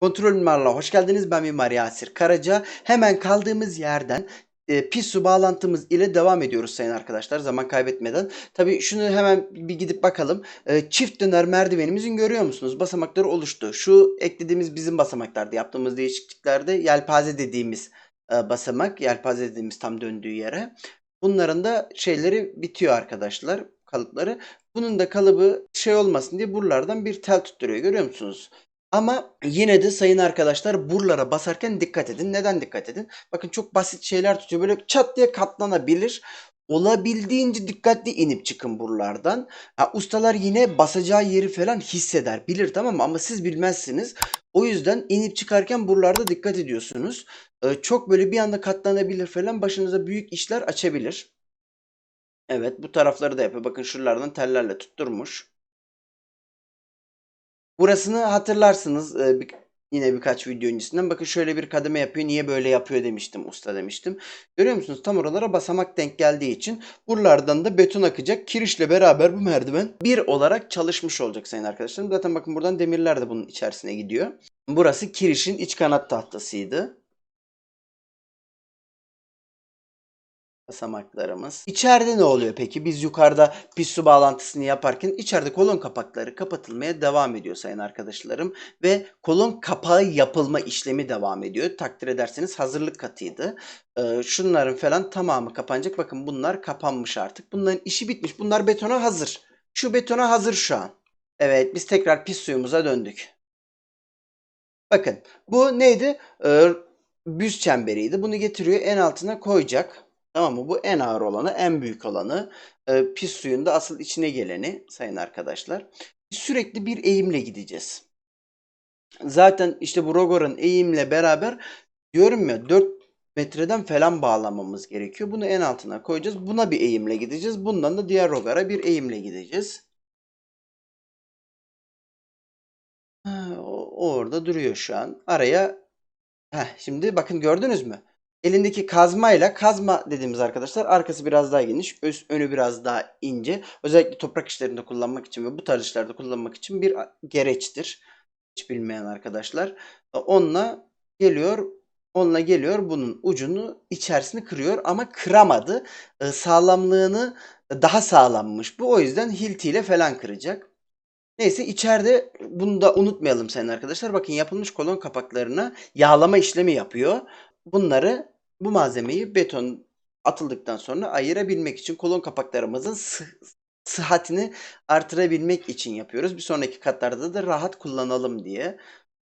Kontrol Mimarlığa hoş geldiniz. Ben Mimar Yasir Karaca. Hemen kaldığımız yerden e, pis su bağlantımız ile devam ediyoruz sayın arkadaşlar. Zaman kaybetmeden. Tabii şunu hemen bir gidip bakalım. E, çift döner merdivenimizin görüyor musunuz? Basamakları oluştu. Şu eklediğimiz bizim basamaklarda yaptığımız değişikliklerde yelpaze dediğimiz e, basamak. Yelpaze dediğimiz tam döndüğü yere. Bunların da şeyleri bitiyor arkadaşlar. Kalıpları. Bunun da kalıbı şey olmasın diye buralardan bir tel tutturuyor. Görüyor musunuz? Ama yine de sayın arkadaşlar buralara basarken dikkat edin. Neden dikkat edin? Bakın çok basit şeyler tutuyor. Böyle çat diye katlanabilir. Olabildiğince dikkatli inip çıkın buralardan. Ha, ustalar yine basacağı yeri falan hisseder. Bilir tamam mı? Ama siz bilmezsiniz. O yüzden inip çıkarken buralarda dikkat ediyorsunuz. Ee, çok böyle bir anda katlanabilir falan başınıza büyük işler açabilir. Evet bu tarafları da yapıyor. Bakın şuralardan tellerle tutturmuş. Burasını hatırlarsınız e, bir- yine birkaç video öncesinden. Bakın şöyle bir kademe yapıyor. Niye böyle yapıyor demiştim usta demiştim. Görüyor musunuz? Tam oralara basamak denk geldiği için buralardan da beton akacak. Kirişle beraber bu merdiven bir olarak çalışmış olacak sayın arkadaşlarım. Zaten bakın buradan demirler de bunun içerisine gidiyor. Burası kirişin iç kanat tahtasıydı. Basamaklarımız. İçeride ne oluyor peki? Biz yukarıda pis su bağlantısını yaparken içeride kolon kapakları kapatılmaya devam ediyor sayın arkadaşlarım. Ve kolon kapağı yapılma işlemi devam ediyor. Takdir ederseniz hazırlık katıydı. Ee, şunların falan tamamı kapanacak. Bakın bunlar kapanmış artık. Bunların işi bitmiş. Bunlar betona hazır. Şu betona hazır şu an. Evet biz tekrar pis suyumuza döndük. Bakın bu neydi? Ee, büz çemberiydi. Bunu getiriyor en altına koyacak. Tamam mı? Bu en ağır olanı, en büyük olanı. Ee, pis suyun da asıl içine geleni sayın arkadaşlar. Sürekli bir eğimle gideceğiz. Zaten işte bu Rogor'un eğimle beraber diyorum ya 4 metreden falan bağlamamız gerekiyor. Bunu en altına koyacağız. Buna bir eğimle gideceğiz. Bundan da diğer Rogor'a bir eğimle gideceğiz. Ha, orada duruyor şu an. Araya Heh, şimdi bakın gördünüz mü? Elindeki kazmayla kazma dediğimiz arkadaşlar arkası biraz daha geniş, öz, önü biraz daha ince. Özellikle toprak işlerinde kullanmak için ve bu tarz işlerde kullanmak için bir gereçtir. Hiç bilmeyen arkadaşlar. Onunla geliyor, onunla geliyor bunun ucunu içerisini kırıyor ama kıramadı. Ee, Sağlamlığını daha sağlammış bu. O yüzden hiltiyle falan kıracak. Neyse içeride bunu da unutmayalım sayın arkadaşlar. Bakın yapılmış kolon kapaklarına yağlama işlemi yapıyor. Bunları bu malzemeyi beton atıldıktan sonra ayırabilmek için kolon kapaklarımızın sı- sıhhatini artırabilmek için yapıyoruz. Bir sonraki katlarda da rahat kullanalım diye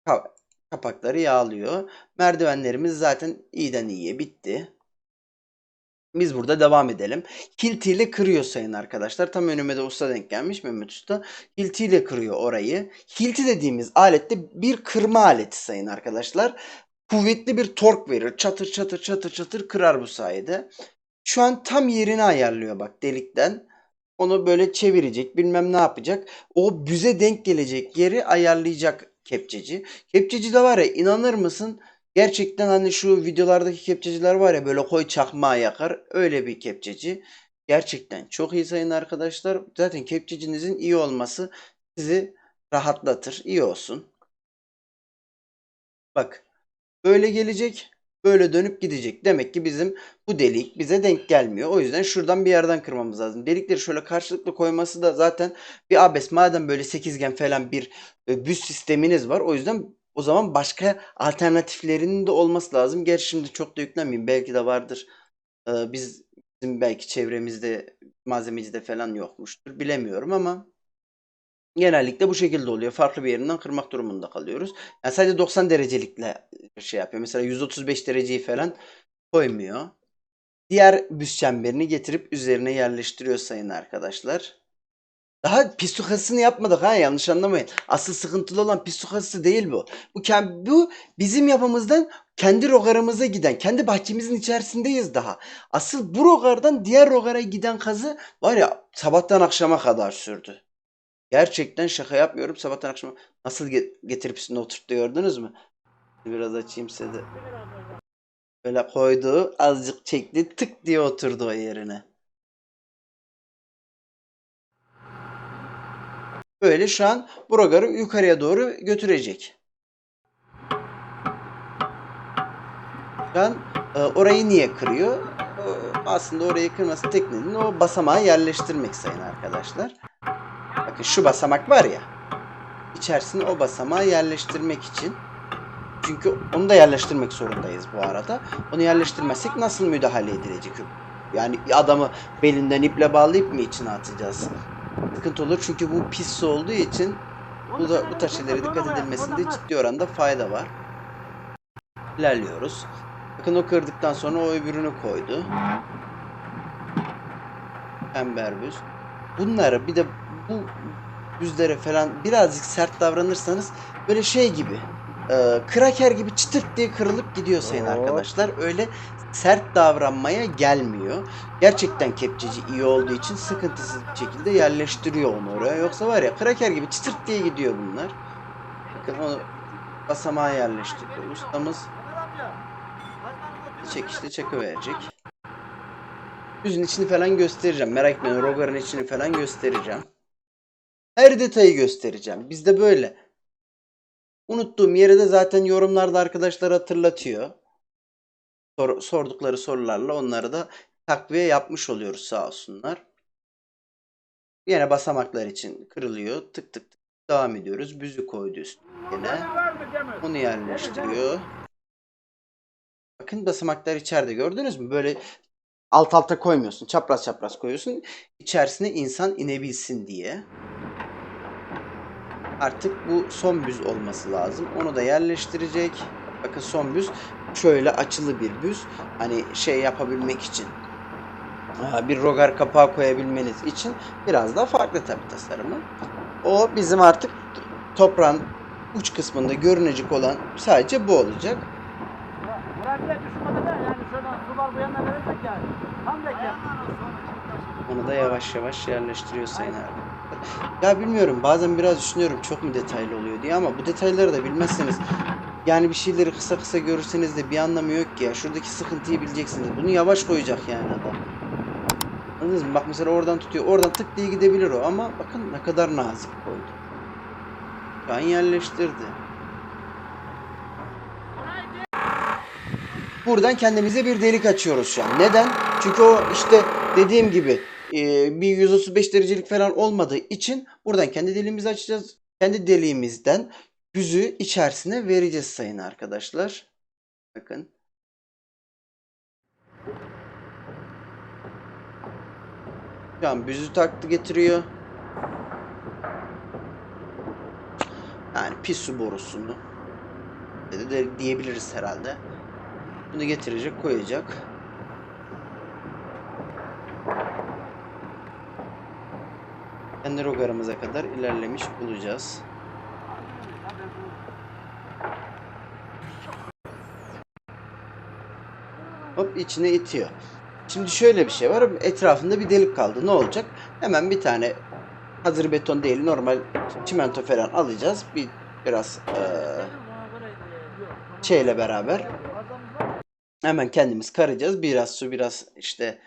Ka- kapakları yağlıyor. Merdivenlerimiz zaten iyiden iyiye bitti. Biz burada devam edelim. Hiltiyle kırıyor sayın arkadaşlar. Tam önüme de usta denk gelmiş Mehmet Usta. Hiltiyle kırıyor orayı. Hilti dediğimiz alette bir kırma aleti sayın arkadaşlar. Kuvvetli bir tork verir. Çatır çatır çatır çatır kırar bu sayede. Şu an tam yerini ayarlıyor bak delikten. Onu böyle çevirecek bilmem ne yapacak. O büze denk gelecek yeri ayarlayacak kepçeci. Kepçeci de var ya inanır mısın? Gerçekten hani şu videolardaki kepçeciler var ya böyle koy çakmağı yakar. Öyle bir kepçeci. Gerçekten çok iyi sayın arkadaşlar. Zaten kepçecinizin iyi olması sizi rahatlatır. İyi olsun. Bak böyle gelecek. Böyle dönüp gidecek. Demek ki bizim bu delik bize denk gelmiyor. O yüzden şuradan bir yerden kırmamız lazım. Delikleri şöyle karşılıklı koyması da zaten bir abes. Madem böyle sekizgen falan bir e, büs sisteminiz var. O yüzden o zaman başka alternatiflerinin de olması lazım. Gerçi şimdi çok da yüklenmeyeyim. Belki de vardır. Ee, biz bizim belki çevremizde malzemecide falan yokmuştur. Bilemiyorum ama genellikle bu şekilde oluyor. Farklı bir yerinden kırmak durumunda kalıyoruz. Yani sadece 90 derecelikle şey yapıyor. Mesela 135 dereceyi falan koymuyor. Diğer büs çemberini getirip üzerine yerleştiriyor sayın arkadaşlar. Daha pistukasını yapmadık ha yanlış anlamayın. Asıl sıkıntılı olan pistukası değil bu. Bu, bu bizim yapımızdan kendi rogarımıza giden, kendi bahçemizin içerisindeyiz daha. Asıl bu rogardan diğer rogara giden kazı var ya sabahtan akşama kadar sürdü. Gerçekten şaka yapmıyorum sabahtan akşama. Nasıl ge- getirip üstüne oturttu gördünüz mü? Biraz açayım size de. Böyle koydu azıcık çekti tık diye oturdu o yerine. Böyle şu an bu rogarı yukarıya doğru götürecek. Şu an e, orayı niye kırıyor? E, aslında orayı kırması tek nedeni o basamağı yerleştirmek sayın arkadaşlar. Bakın şu basamak var ya. İçerisine o basamağı yerleştirmek için. Çünkü onu da yerleştirmek zorundayız bu arada. Onu yerleştirmezsek nasıl müdahale edilecek? Yani adamı belinden iple bağlayıp mı içine atacağız? Sıkıntı olur çünkü bu pis su olduğu için bu da bu taş ileri dikkat edilmesinde ciddi oranda fayda var. İlerliyoruz. Bakın o kırdıktan sonra o öbürünü koydu. Ember büz. Bunları bir de bu büzlere falan birazcık sert davranırsanız böyle şey gibi e, kraker gibi çıtırt diye kırılıp gidiyor sayın Hop. arkadaşlar. Öyle sert davranmaya gelmiyor. Gerçekten kepçeci iyi olduğu için sıkıntısız bir şekilde yerleştiriyor onu oraya. Yoksa var ya kraker gibi çıtırt diye gidiyor bunlar. Bakın onu basamağa yerleştiriyor. Ustamız çekişte çakıverecek. Yüzün içini falan göstereceğim. Merak etmeyin. Rogar'ın içini falan göstereceğim. Her detayı göstereceğim. Bizde böyle. Unuttuğum yeri de zaten yorumlarda arkadaşlar hatırlatıyor. Sor- sordukları sorularla onları da takviye yapmış oluyoruz sağ olsunlar. Yine basamaklar için kırılıyor. Tık tık tık devam ediyoruz. Büzü koydu üstüne. Onu yerleştiriyor. Bakın basamaklar içeride gördünüz mü? Böyle alt alta koymuyorsun. Çapraz çapraz koyuyorsun. İçerisine insan inebilsin diye. Artık bu son büz olması lazım. Onu da yerleştirecek. Bakın son büz şöyle açılı bir büz. Hani şey yapabilmek için. aa, Bir rogar kapağı koyabilmeniz için biraz daha farklı tabii tasarımı. O bizim artık toprağın uç kısmında görünecek olan sadece bu olacak. Buraya bile düşmedi de yani şuradan sular bu yana verecek yani. Tam dek yap. Onu da yavaş yavaş yerleştiriyor sayın arkadaşlar. Ya bilmiyorum bazen biraz düşünüyorum çok mu detaylı oluyor diye ama bu detayları da bilmezseniz yani bir şeyleri kısa kısa görürseniz de bir anlamı yok ki ya. Şuradaki sıkıntıyı bileceksiniz. Bunu yavaş koyacak yani adam. Anladınız mı? Bak mesela oradan tutuyor. Oradan tık diye gidebilir o ama bakın ne kadar nazik koydu. Şu an yerleştirdi. Buradan kendimize bir delik açıyoruz şu an. Neden? Çünkü o işte dediğim gibi e, bir 135 derecelik falan olmadığı için buradan kendi deliğimizi açacağız. Kendi deliğimizden büzü içerisine vereceğiz sayın arkadaşlar. Bakın. Şu an büzü taktı getiriyor. Yani pis su borusunu de diyebiliriz herhalde. Bunu getirecek, koyacak. Kendi rogarımıza kadar ilerlemiş olacağız. Hop içine itiyor. Şimdi şöyle bir şey var. Etrafında bir delik kaldı. Ne olacak? Hemen bir tane hazır beton değil normal çimento falan alacağız. Bir biraz eee şeyle beraber hemen kendimiz karacağız. Biraz su, biraz işte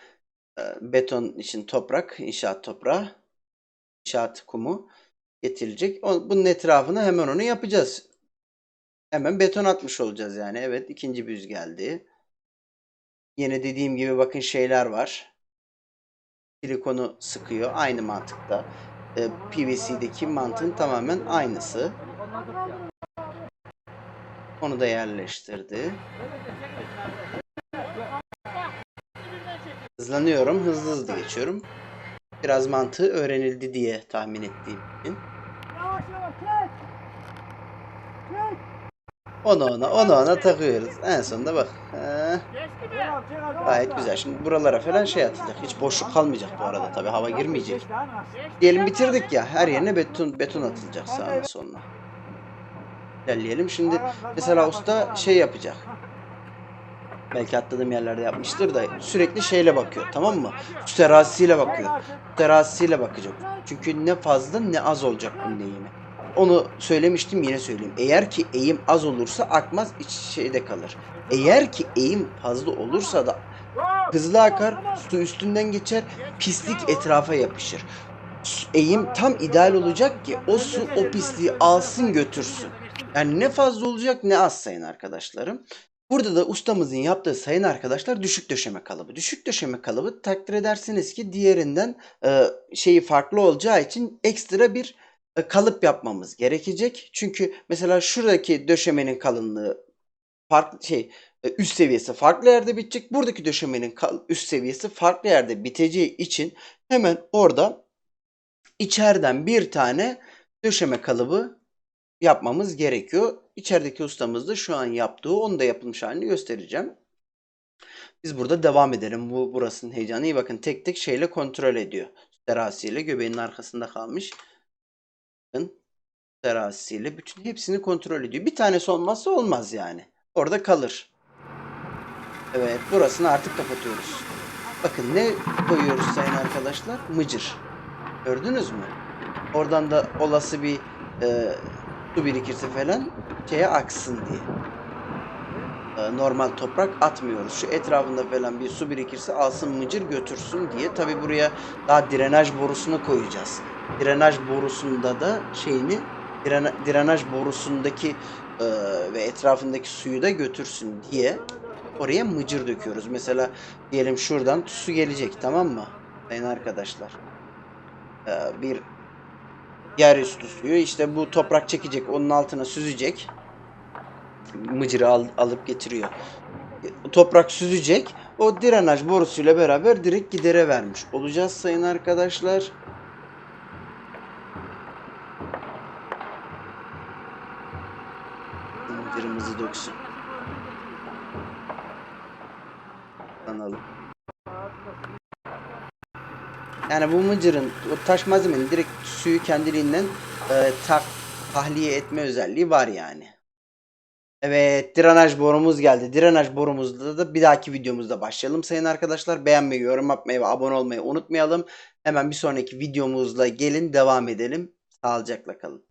e, beton için toprak, inşaat toprağı, inşaat kumu getirilecek. Bunun etrafına hemen onu yapacağız. Hemen beton atmış olacağız yani. Evet, ikinci büz geldi. Yine dediğim gibi bakın şeyler var. Silikonu sıkıyor. Aynı mantıkta. E, PVC'deki mantığın tamamen aynısı. Onu da yerleştirdi. Hızlanıyorum. Hızlı hızlı geçiyorum. Biraz mantığı öğrenildi diye tahmin ettiğim için. Yavaş yavaş çek. Çek. Onu ona, onu ona takıyoruz. En sonunda bak. Ee, al. gayet güzel. Şimdi buralara falan şey atacak. Hiç boşluk kalmayacak bu arada tabii. Hava girmeyecek. Diyelim bitirdik ya. Her yerine beton beton atılacak sağına soluna. İlerleyelim. Şimdi mesela usta şey yapacak. Belki atladığım yerlerde yapmıştır da sürekli şeyle bakıyor tamam mı? Su terazisiyle bakıyor. Su terazisiyle bakacak. Çünkü ne fazla ne az olacak bunun eğimi. Onu söylemiştim yine söyleyeyim. Eğer ki eğim az olursa akmaz iç şeyde kalır. Eğer ki eğim fazla olursa da hızlı akar, su üstünden geçer, pislik etrafa yapışır. Eğim tam ideal olacak ki o su o pisliği alsın götürsün. Yani ne fazla olacak ne az sayın arkadaşlarım. Burada da ustamızın yaptığı sayın arkadaşlar düşük döşeme kalıbı. Düşük döşeme kalıbı takdir edersiniz ki diğerinden e, şeyi farklı olacağı için ekstra bir e, kalıp yapmamız gerekecek. Çünkü mesela şuradaki döşemenin kalınlığı farklı şey e, üst seviyesi farklı yerde bitecek. Buradaki döşemenin üst seviyesi farklı yerde biteceği için hemen orada içeriden bir tane döşeme kalıbı yapmamız gerekiyor. İçerideki ustamız da şu an yaptığı, onu da yapılmış halini göstereceğim. Biz burada devam edelim. Bu burasının heyecanı. İyi bakın tek tek şeyle kontrol ediyor. Terazisiyle göbeğinin arkasında kalmış. Bakın terazisiyle bütün hepsini kontrol ediyor. Bir tanesi olmazsa olmaz yani. Orada kalır. Evet burasını artık kapatıyoruz. Bakın ne koyuyoruz sayın arkadaşlar? Mıcır. Gördünüz mü? Oradan da olası bir e, su birikirse falan şeye aksın diye. E, normal toprak atmıyoruz. Şu etrafında falan bir su birikirse alsın mıcır götürsün diye. Tabi buraya daha drenaj borusunu koyacağız. Drenaj borusunda da şeyini drena- drenaj borusundaki e, ve etrafındaki suyu da götürsün diye oraya mıcır döküyoruz. Mesela diyelim şuradan su gelecek tamam mı? Sayın arkadaşlar. E, bir yerüstü suyu işte bu toprak çekecek onun altına süzecek. Mıcırı al- alıp getiriyor. Toprak süzecek. O drenaj borusuyla beraber direkt gidere vermiş olacağız sayın arkadaşlar. Mıcırımızı döksün. Anladım. Yani bu mıcırın o taş malzemenin direkt suyu kendiliğinden e, tak tahliye etme özelliği var yani. Evet, drenaj borumuz geldi. Drenaj borumuzda da bir dahaki videomuzda başlayalım sayın arkadaşlar. Beğenmeyi, yorum yapmayı ve abone olmayı unutmayalım. Hemen bir sonraki videomuzla gelin devam edelim. Sağlıcakla kalın.